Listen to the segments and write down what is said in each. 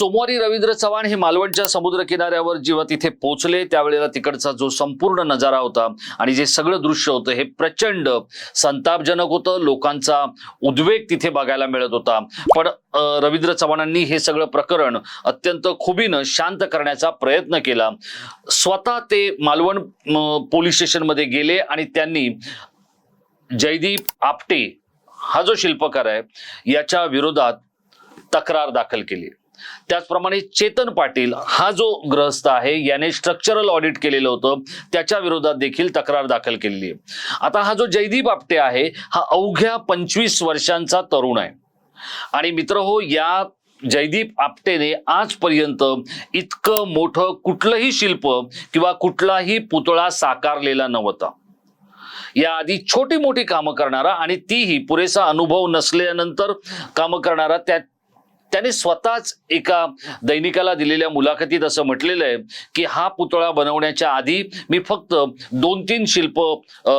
सोमवारी रवींद्र चव्हाण हे मालवणच्या समुद्र किनाऱ्यावर जेव्हा तिथे पोहोचले त्यावेळेला तिकडचा जो संपूर्ण नजारा होता आणि जे सगळं दृश्य होतं हे प्रचंड संतापजनक होतं. लोकांचा उद्वेग तिथे बघायला मिळत होता. पण रवींद्र चव्हाणांनी हे सगळं प्रकरण अत्यंत खुबीनं शांत करण्याचा प्रयत्न केला. स्वतः ते मालवण पोलीस स्टेशनमध्ये गेले आणि त्यांनी जयदीप आपटे हा जो शिल्पकार आहे याच्या विरोधात तक्रार दाखल केली. त्याचप्रमाणे चेतन पाटील हा जो ग्रहस्थ आहे याने स्ट्रक्चरल ऑडिट केलेलं होतं. त्याच्या विरोधात देखील तक्रार दाखल केलेली आहे. आता हा जो जयदीप आपटे आहे हा अवघ्या पंचवीस वर्षांचा तरुण आहे. आणि मित्र हो या जयदीप आपटेने आजपर्यंत इतकं मोठं कुठलंही शिल्प किंवा कुठलाही पुतळा साकारलेला नव्हता. याआधी छोटी मोठी कामं करणारा आणि तीही पुरेसा अनुभव नसल्यानंतर कामं करणारा त्या त्याने स्वतःच एका दैनिकाला दिलेल्या मुलाखतीत असं म्हटलेलं आहे की हा पुतळा बनवण्याच्या आधी मी फक्त दोन तीन शिल्प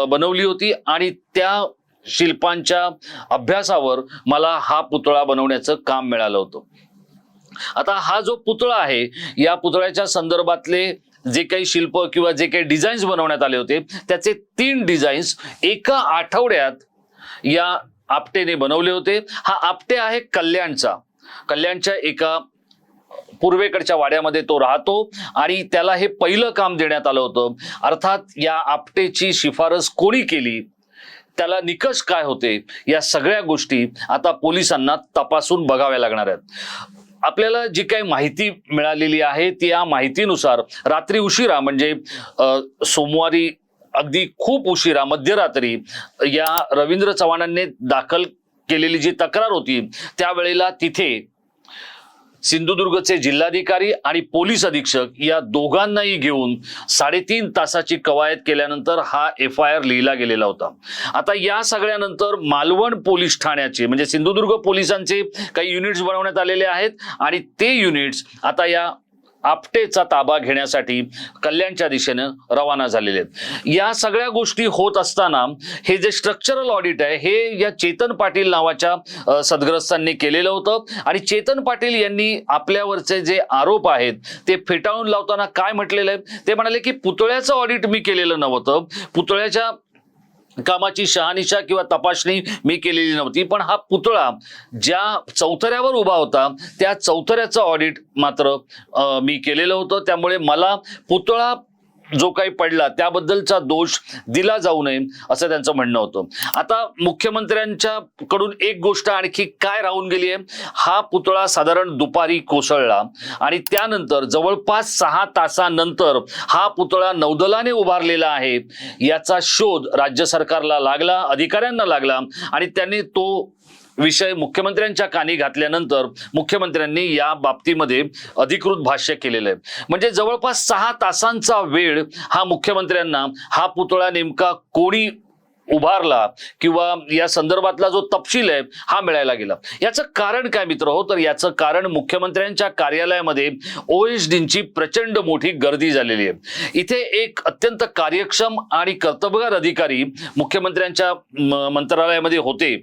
बनवली होती आणि त्या शिल्पांच्या अभ्यासावर मला हा पुतळा बनवण्याचं काम मिळालं होतं. आता हा जो पुतळा आहे या पुतळ्याच्या संदर्भातले जे काही शिल्प किंवा जे काही डिझाईन्स बनवण्यात आले होते त्याचे तीन डिझाईन्स एका आठवड्यात या आपटेने बनवले होते. हा आपटे आहे कल्याणचा. कल्याणच्या एका पूर्वेकडच्या वाड्यामध्ये तो राहतो आणि त्याला हे पहिलं काम देण्यात आलं होतं. अर्थात या आपटेची शिफारस कोणी केली? त्याला निकष काय होते? या सगळ्या गोष्टी आता पोलिसांना तपासून बघाव्या लागणार आहेत. आपल्याला जी काही माहिती मिळालेली आहे ती या माहितीनुसार रात्री उशिरा म्हणजे सोमवारी अगदी खूप उशिरा मध्यरात्री या रवींद्र चव्हाणांनी दाखल केलेली जी तक्रार होती त्यावेळेला तिथे सिंधुदुर्गचे जिल्हाधिकारी आणि पोलीस अधीक्षक या दोघांनाही घेऊन साडेतीन तासाची कवायत केल्यानंतर हा एफ आय आर लिहिला गेलेला होता. आता या सगळ्यानंतर मालवण पोलीस ठाण्याचे म्हणजे सिंधुदुर्ग पोलिसांचे काही युनिट्स बनवण्यात आलेले आहेत आणि ते युनिट्स आता या आपटेचा ताबा घेण्यासाठी कल्याणच्या दिशेनं रवाना झालेले आहेत. या सगळ्या गोष्टी होत असताना हे जे स्ट्रक्चरल ऑडिट आहे हे या चेतन पाटील नावाच्या सदग्रस्तांनी केलेलं होतं. आणि चेतन पाटील यांनी आपल्यावरचे जे आरोप आहेत ते फेटाळून लावताना काय म्हटलेलं आहे? ते म्हणाले की पुतळ्याचं ऑडिट मी केलेलं नव्हतं. पुतळ्याच्या कामाची शहानिशा किंवा तपासणी मी केलेली नव्हती पण हा पुतळा ज्या चौथऱ्यावर उभा होता त्या चौथऱ्याचं ऑडिट मात्र मी केलेलं होतं. त्यामुळे मला पुतळा जो काही पडला त्याबद्दलचा दोष दिला जाऊ नये असं त्यांचं म्हणणं होतं. आता मुख्यमंत्र्यांच्या कडून एक गोष्ट आणखी काय राहून गेली आहे? हा पुतळा साधारण दुपारी कोसळला आणि त्यानंतर जवळपास सहा तासानंतर हा पुतळा नौदलाने उभारलेला आहे. याचा शोध राज्य सरकारला लागला अधिकाऱ्यांना लागला आणि त्यांनी तो विषय मुख्यमंत्र्यांच्या कानी घातल्यानंतर मुख्यमंत्र्यांनी या बाबतीमध्ये अधिकृत भाष्य केलेलं आहे. म्हणजे जवळपास सहा तासांचा वेळ हा मुख्यमंत्र्यांना हा पुतळा नेमका कोणी उभारला किंवा या संदर्भातला जो तपशील आहे हा मिळायला गेला. याचं कारण काय मित्र हो? तर याचं कारण मुख्यमंत्र्यांच्या कार्यालयामध्ये ओ एस डींची प्रचंड मोठी गर्दी झालेली आहे. इथे एक अत्यंत कार्यक्षम आणि कर्तबगार अधिकारी मुख्यमंत्र्यांच्या मंत्रालयामध्ये होते.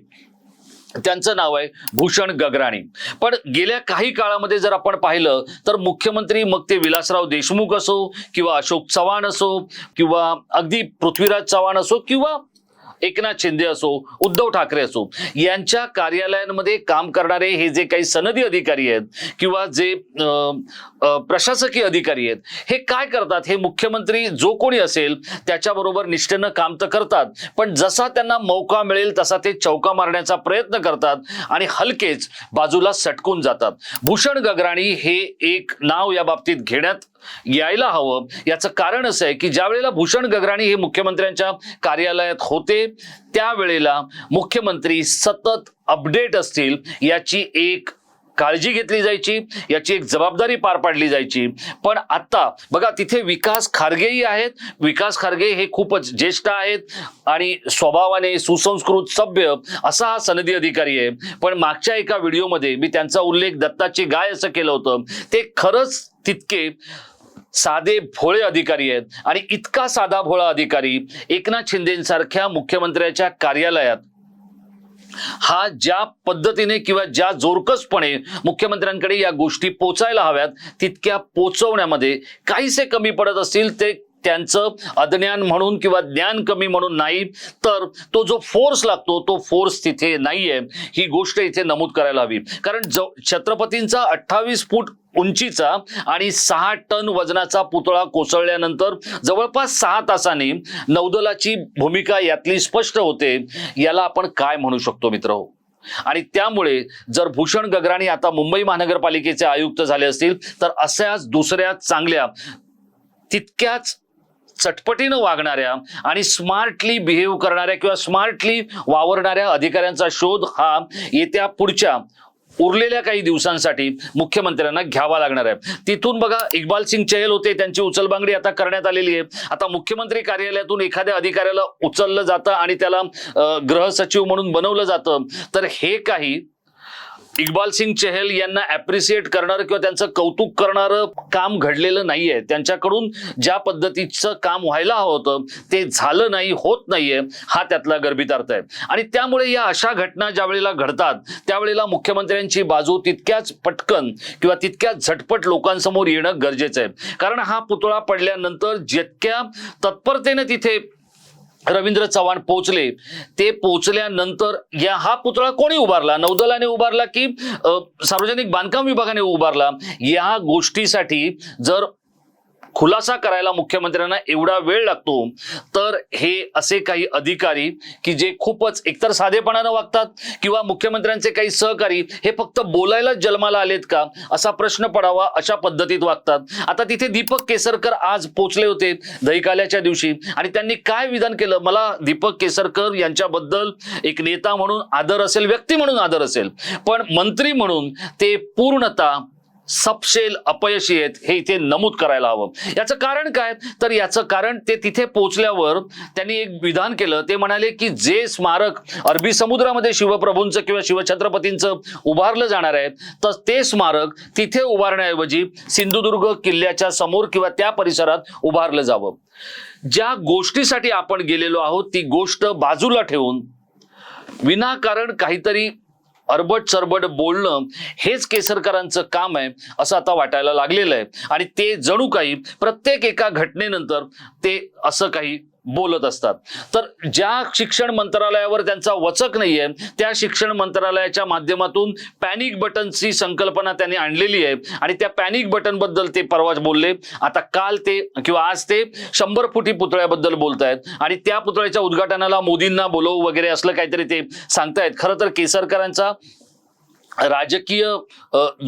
त्यांचं नाव आहे भूषण गगराणी. पण गेल्या काही काळामध्ये जर आपण पाहिलं तर मुख्यमंत्री मग ते विलासराव देशमुख असो किंवा अशोक चव्हाण असो किंवा अगदी पृथ्वीराज चव्हाण असो किंवा एकनाथ शिंदे असो उद्धव ठाकरे असो यांच्या कार्यालयांमध्ये काम करणारे हे जे काही सनदी अधिकारी आहेत किंवा जे प्रशासकीय अधिकारी आहेत हे काय करतात? हे मुख्यमंत्री जो कोणी असेल त्याच्याबरोबर निष्ठेनं काम तर करतात पण जसा त्यांना मौका मिळेल तसा ते चौका मारण्याचा प्रयत्न करतात आणि हलकेच बाजूला सटकून जातात. भूषण गगराणी हे एक नाव या बाबतीत घेण्यात यायला हवं. याचं कारण असं आहे की ज्या वेळेला भूषण गगराणी हे मुख्यमंत्र्यांच्या कार्यालयात होते त्यावेळेला मुख्यमंत्री सतत अपडेट असतील याची एक काळजी घेतली जायची याची एक जबाबदारी पार पाडली जायची. पण आता बघा तिथे विकास खारगेही आहेत. विकास खारगे हे खूपच ज्येष्ठ आहेत आणि स्वभावाने सुसंस्कृत सभ्य असा हा सनदी अधिकारी आहे. पण मागच्या एका व्हिडिओमध्ये मी त्यांचा उल्लेख दत्ताची गाय असं केलं होतं. ते खरंच तितके साधे भोळे अधिकारी आहेत. आणि इतका साधा भोळा अधिकारी एकनाथ शिंदेसारख्या मुख्यमंत्र्याच्या कार्यालयात हा ज्या पद्धतीने किंवा ज्या जोरकसपणे मुख्यमंत्र्यांकडे या गोष्टी पोचायला हव्यात तितक्या पोचवण्यामध्ये काहीसे कमी पडत असतील ते त्यांचं अज्ञान म्हणून किंवा ज्ञान कमी म्हणून नाही तर तो जो फोर्स लागतो तो फोर्स तिथे नाहीये. ही गोष्ट इथे नमूद करायला हवी. कारण ज छत्रपतींचा अठ्ठावीस फूट उंचीचा आणि सहा टन वजनाचा पुतळा कोसळल्यानंतर जवळपास सहा तासांनी नौदलाची भूमिका यातली स्पष्ट होते. याला आपण काय म्हणू शकतो मित्र? आणि त्यामुळे जर भूषण गगराणी आता मुंबई महानगरपालिकेचे आयुक्त झाले असतील तर अशाच दुसऱ्या चांगल्या तितक्याच चटपटीनं वागणाऱ्या आणि स्मार्टली बिहेव करणाऱ्या किंवा स्मार्टली वावरणाऱ्या अधिकाऱ्यांचा शोध हा येत्या पुढच्या उरलेल्या काही दिवसांसाठी मुख्यमंत्र्यांना घ्यावा लागणार आहे. तिथून बघा इक्बाल सिंग चहल होते त्यांची उचलबांगडी आता करण्यात आलेली आहे. आता मुख्यमंत्री कार्यालयातून एखाद्या अधिकाऱ्याला उचललं जातं आणि त्याला गृह सचिव म्हणून बनवलं जातं. तर हे काही इक्बाल सिंग चहल यांना अप्रिसिएट करणारं किंवा त्यांचं कौतुक करणारं काम घडलेलं नाहीये. त्यांच्याकडून ज्या पद्धतीचं काम व्हायला हवं होतं ते झालं नाही होत नाहीये हा त्यातला गर्भितार्थ आहे. आणि त्यामुळे या अशा घटना ज्या वेळेला घडतात त्यावेळेला मुख्यमंत्र्यांची बाजू तितक्याच पटकन किंवा तितक्याच झटपट लोकांसमोर येणं गरजेचं आहे. कारण हा पुतळा पडल्यानंतर जितक्या तत्परतेने तिथे रवींद्र चव्हाण पोहोचले. ते पोहोचल्यानंतर या हा पुतळा कोणी उभारला? नौदलाने उभारला की सार्वजनिक बांधकाम विभागाने उभारला? या गोष्टीसाठी जर खुलासा करायला मुख्यमंत्र्यांना एवढा वेळ लागतो तर हे असे काही अधिकारी की जे खूपच एकतर साधेपणानं वागतात किंवा मुख्यमंत्र्यांचे काही सहकारी हे फक्त बोलायला जन्माला आलेत का असा प्रश्न पडावा अशा पद्धतीत वागतात. आता तिथे दीपक केसरकर आज पोचले होते दहीकाल्याच्या दिवशी आणि त्यांनी काय विधान केलं? मला दीपक केसरकर यांच्याबद्दल एक नेता म्हणून आदर असेल व्यक्ती म्हणून आदर असेल पण मंत्री म्हणून ते पूर्णतः सपशेल अपयशी आहेत हे इथे नमूद करायला हवं. याचं कारण काय? तर याचं कारण ते तिथे पोहोचल्यावर त्यांनी एक विधान केलं. ते म्हणाले की जे स्मारक अरबी समुद्रामध्ये शिवप्रभूंचं किंवा शिवछत्रपतींचं उभारलं जाणार आहे तर ते स्मारक तिथे उभारण्याऐवजी सिंधुदुर्ग किल्ल्याच्या समोर किंवा त्या परिसरात उभारलं जावं. ज्या गोष्टीसाठी आपण गेलेलो आहोत ती गोष्ट बाजूला ठेवून विनाकारण काहीतरी अरबट चरबट बोलणं हेच केसरकरांचं काम आहे असं आता वाटायला लागलेलं आहे. आणि ते जणू काही प्रत्येक एका घटनेनंतर ते असं काही बोलत असतात. तर ज्या शिक्षण मंत्रालयावर त्यांचा वचक नाहीये त्या शिक्षण मंत्रालयाच्या माध्यमातून पॅनिक बटनची संकल्पना त्यांनी आणलेली आहे आणि त्या पॅनिक बटनबद्दल ते परवाच बोलले. आता काल ते किंवा आज ते शंभर फुटी पुतळ्याबद्दल बोलत आहेत आणि त्या पुतळ्याच्या उद्घाटनाला मोदींना बोलवू वगैरे असलं काहीतरी ते सांगतायत. खरं तर केसरकरांचा राजकीय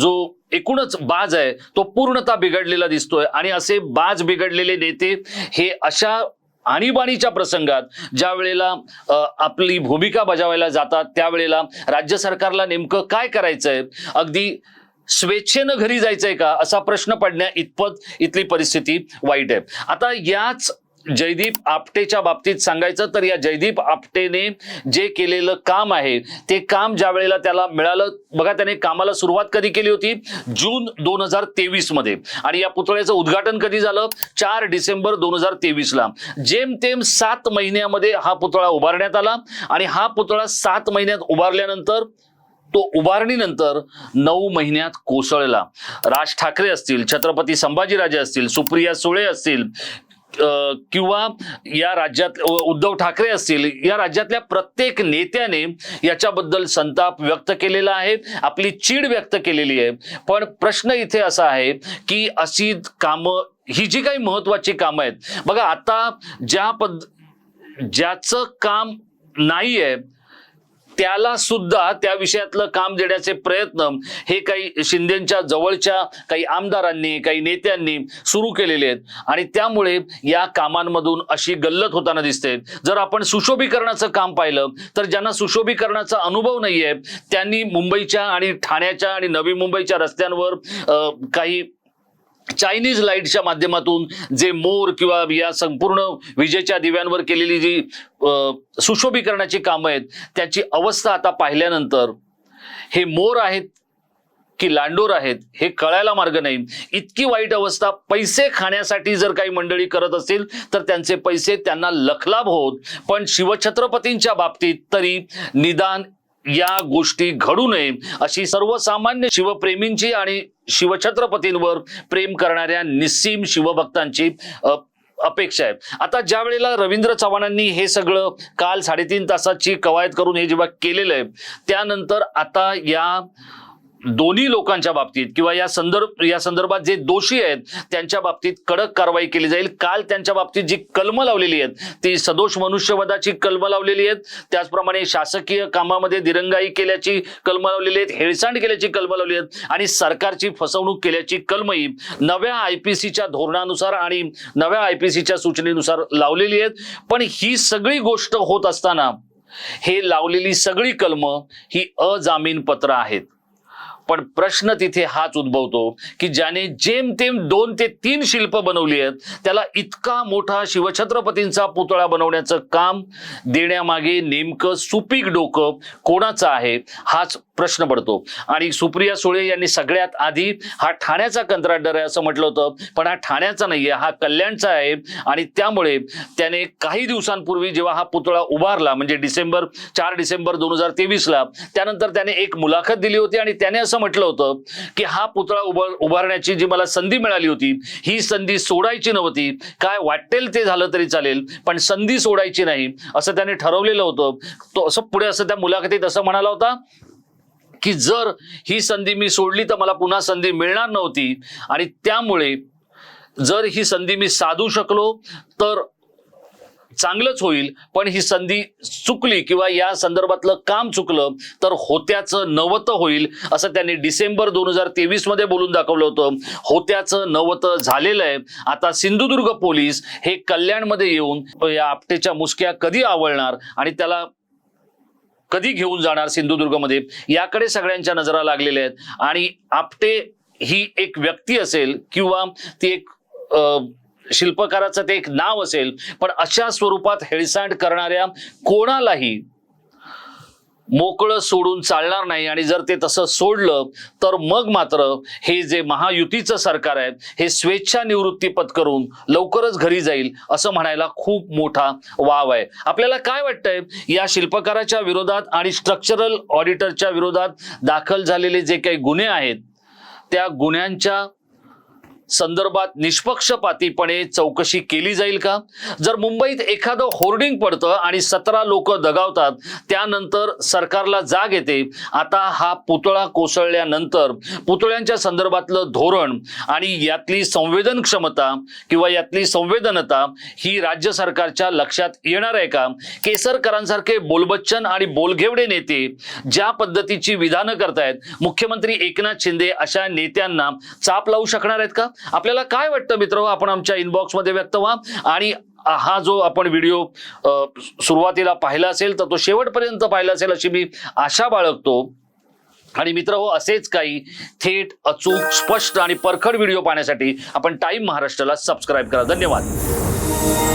जो एकूणच बाज आहे तो पूर्णतः बिघडलेला दिसतोय आणि असे बाज बिघडलेले नेते हे अशा आणीबाणीच्या प्रसंगात ज्या वेळेला आपली भूमिका बजावायला जातात त्यावेळेला राज्य सरकारला नेमकं काय करायचंय? अगदी स्वेच्छेनं घरी जायचंय का? असा प्रश्न पडण्या इतपत इथली परिस्थिती वाईट आहे. आता याच जयदीप आपटेच्या बाबतीत सांगायचं तर या जयदीप आपटेने जे केलेलं काम आहे ते काम ज्या वेळेला त्याला मिळालं बघा त्याने कामाला सुरुवात कधी केली होती? जून दोन हजार तेवीसमध्ये आणि या पुतळ्याचं उद्घाटन कधी झालं? चार डिसेंबर दोन हजार तेवीस ला जेमतेम सात महिन्यामध्ये हा पुतळा उभारण्यात आला आणि हा पुतळा सात महिन्यात उभारल्यानंतर तो उभारणीनंतर नऊ महिन्यात कोसळला. राज ठाकरे असतील छत्रपती संभाजीराजे असतील सुप्रिया सुळे असतील किंवा या राज्यात उद्धव ठाकरे असतील या राज्यातल्या प्रत्येक नेत्याने याच्याबद्दल संताप व्यक्त केलेला आहे आपली चीड व्यक्त केलेली आहे. पण प्रश्न इथे असा आहे की अशी कामं ही जी काही महत्वाची कामं आहेत बघा आता ज्या पद ज्याचं काम नाही आहे त्याला सुद्धा त्या विषयातलं काम देण्याचे प्रयत्न हे काही शिंदेच्या जवळच्या काही आमदारांनी काही नेत्यांनी सुरू केलेले आहेत. आणि त्यामुळे या कामांमधून अशी गल्लत होताना दिसते. जर आपण सुशोभीकरणाचं काम पाहिलं तर ज्यांना सुशोभीकरणाचा अनुभव नाहीये त्यांनी मुंबईच्या आणि ठाण्याच्या आणि नवी मुंबईच्या रस्त्यांवर काही चायनीज लाईटच्या माध्यमातून जे मोर किंवा या संपूर्ण विजेच्या दिव्यांवर केलेली जी सुशोभीकरणाची कामं आहेत त्याची अवस्था आता पाहिल्यानंतर हे मोर आहेत की लांडोर आहेत हे कळायला मार्ग नाही. इतकी वाईट अवस्था पैसे खाण्यासाठी जर काही मंडळी करत असतील तर त्यांचे पैसे त्यांना लखलाभ होत. पण शिवछत्रपतींच्या बाबतीत तरी निदान या गोष्टी घडू नये अशी सर्वसामान्य शिवप्रेमींची आणि शिवछत्रपतींवर प्रेम करणाऱ्या निस्सीम शिवभक्तांची अपेक्षा आहे. आता ज्या वेळेला रवींद्र चव्हाणांनी हे सगळं काल साडेतीन तासाची कवायत करून हे जेव्हा केलेलं आहे त्यानंतर आता या दोन्ही लोकांच्या बाबतीत किंवा या संदर्भ या संदर्भात जे दोषी आहेत त्यांच्या बाबतीत कडक कारवाई केली जाईल. काल त्यांच्या बाबतीत जी कलमं लावलेली आहेत ती सदोष मनुष्यवधाची कलमं लावलेली आहेत. त्याचप्रमाणे शासकीय कामामध्ये दिरंगाई केल्याची कलमं लावलेली आहेत हेळसांड केल्याची कलमं लावली आहेत आणि सरकारची फसवणूक केल्याची कलमही नव्या आय पी सीच्या धोरणानुसार आणि नव्या आय पी सीच्या सूचनेनुसार लावलेली आहेत. पण ही सगळी गोष्ट होत असताना हे लावलेली सगळी कलमं ही अजामीन पत्र आहेत. पण प्रश्न तिथे हाच उद्भवतो की ज्याने जेमतेम दोन ते तीन शिल्प बनवली आहेत त्याला इतका मोठा शिवछत्रपतींचा पुतळा बनवण्याचं काम देण्यामागे नेमकं सुपीक डोकं कोणाचं आहे हाच प्रश्न पडतो. आणि सुप्रिया सुळे यांनी सगळ्यात आधी हा ठाण्याचा कंत्राटदार आहे असं म्हटलं होतं. पण हा ठाण्याचा नाहीये हा कल्याणचा आहे. आणि त्यामुळे त्याने काही दिवसांपूर्वी जेव्हा हा पुतळा उभारला म्हणजे डिसेंबर चार डिसेंबर दोन हजार तेवीसला त्यानंतर त्याने एक मुलाखत दिली होती आणि त्याने असं म्हटलं होतं की हा पुतळा उभार उभारण्याची जी मला संधी मिळाली होती ही संधी सोडायची नव्हती. काय वाटेल ते झालं तरी चालेल पण संधी सोडायची नाही असं त्याने ठरवलेलं होतं. तो असं पुढे असं त्या मुलाखतीत असं म्हणाला होता की जर ही संधी मी सोडली तर मला पुन्हा संधी मिळणार नव्हती. आणि त्यामुळे जर ही संधी मी साधू शकलो तर चांगलंच होईल. पण ही संधी चुकली किंवा या संदर्भातलं काम चुकलं तर होत्याचं नवतं होईल असं त्यांनी डिसेंबर दोन हजार तेवीसमध्ये बोलून दाखवलं होतं. होत्याचं नवतं झालेलं आहे. आता सिंधुदुर्ग पोलीस हे कल्याणमध्ये येऊन या आपटेच्या मुसक्या कधी आवळणार? आणि त्याला कधी घेऊन जाणार सिंधुदुर्गमध्ये? याकडे सगळ्यांच्या नजरा लागलेल्या आहेत. आणि आपटे ही एक व्यक्ती असेल किंवा ती एक शिल्पकाराचं ते एक नाव असेल पण अशा स्वरूपात हेळसांड करणाऱ्या कोणालाही मोकळं सोडून चालणार नाही आणि जर ते तसं सोडलं तर मग मात्र हे जे महायुतीचं सरकार आहे हे स्वेच्छा निवृत्ती पत्करून लवकरच घरी जाईल असं म्हणायला खूप मोठा वाव आहे. आपल्याला काय वाटतंय? या शिल्पकाराच्या विरोधात आणि स्ट्रक्चरल ऑडिटरच्या विरोधात दाखल झालेले जे काही गुन्हे आहेत त्या गुन्ह्यांच्या संदर्भात निष्पक्षपातीपणे चौकशी केली जाईल का? जर मुंबईत एखादं होर्डिंग पडतं आणि सतरा लोक दगावतात त्यानंतर सरकारला जाग येते. आता हा पुतळा कोसळल्यानंतर पुतळ्यांच्या संदर्भातलं धोरण आणि यातली संवेदन क्षमता किंवा यातली संवेदनता ही राज्य सरकारच्या लक्षात येणार आहे का? केसरकरांसारखे बोलबच्चन आणि बोलघेवडे नेते ज्या पद्धतीची विधानं करतायत मुख्यमंत्री एकनाथ शिंदे अशा नेत्यांना चाप लावू शकणार आहेत का? आपल्याला काय वाटतं मित्र आपण आमच्या इनबॉक्समध्ये व्यक्त व्हा. आणि हा जो आपण व्हिडिओ सुरुवातीला पाहिला असेल तर तो शेवटपर्यंत पाहिला असेल अशी मी आशा बाळगतो. आणि मित्र हो असेच काही थेट अचूक स्पष्ट आणि परखड व्हिडिओ पाहण्यासाठी आपण टाइम महाराष्ट्राला सबस्क्राईब करा. धन्यवाद.